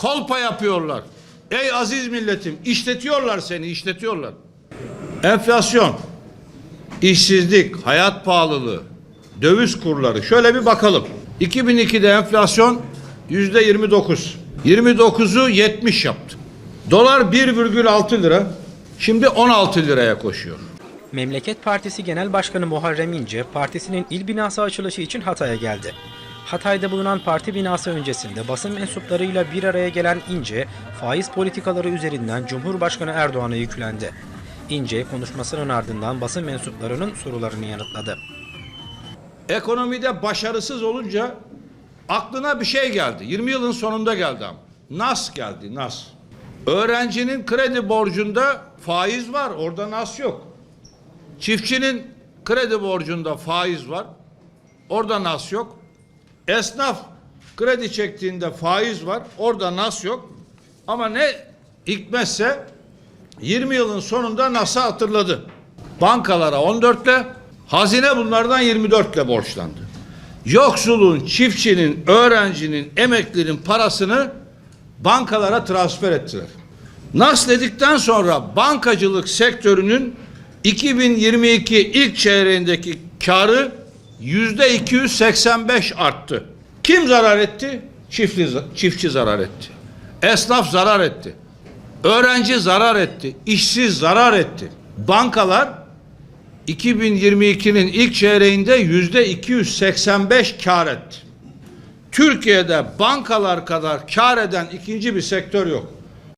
Kolpa yapıyorlar. Ey aziz milletim işletiyorlar seni işletiyorlar. Enflasyon, işsizlik, hayat pahalılığı, döviz kurları şöyle bir bakalım. 2002'de enflasyon yüzde 29. 29'u 70 yaptı. Dolar 1,6 lira. Şimdi 16 liraya koşuyor. Memleket Partisi Genel Başkanı Muharrem İnce, partisinin il binası açılışı için Hatay'a geldi. Hatay'da bulunan parti binası öncesinde basın mensuplarıyla bir araya gelen İnce, faiz politikaları üzerinden Cumhurbaşkanı Erdoğan'a yüklendi. İnce konuşmasının ardından basın mensuplarının sorularını yanıtladı. Ekonomide başarısız olunca aklına bir şey geldi. 20 yılın sonunda geldi ama. Nas geldi, nas. Öğrencinin kredi borcunda faiz var, orada nas yok. Çiftçinin kredi borcunda faiz var, orada nas yok. Esnaf kredi çektiğinde faiz var, orada nas yok. Ama ne hikmetse 20 yılın sonunda NAS'ı hatırladı. Bankalara 14 ile, hazine bunlardan 24 ile borçlandı. Yoksulun, çiftçinin, öğrencinin, emeklinin parasını bankalara transfer ettiler. NAS dedikten sonra bankacılık sektörünün 2022 ilk çeyreğindeki karı yüzde 285 arttı. Kim zarar etti? Çiftli, çiftçi zarar etti. Esnaf zarar etti. Öğrenci zarar etti. işsiz zarar etti. Bankalar 2022'nin ilk çeyreğinde yüzde 285 kar etti. Türkiye'de bankalar kadar kar eden ikinci bir sektör yok.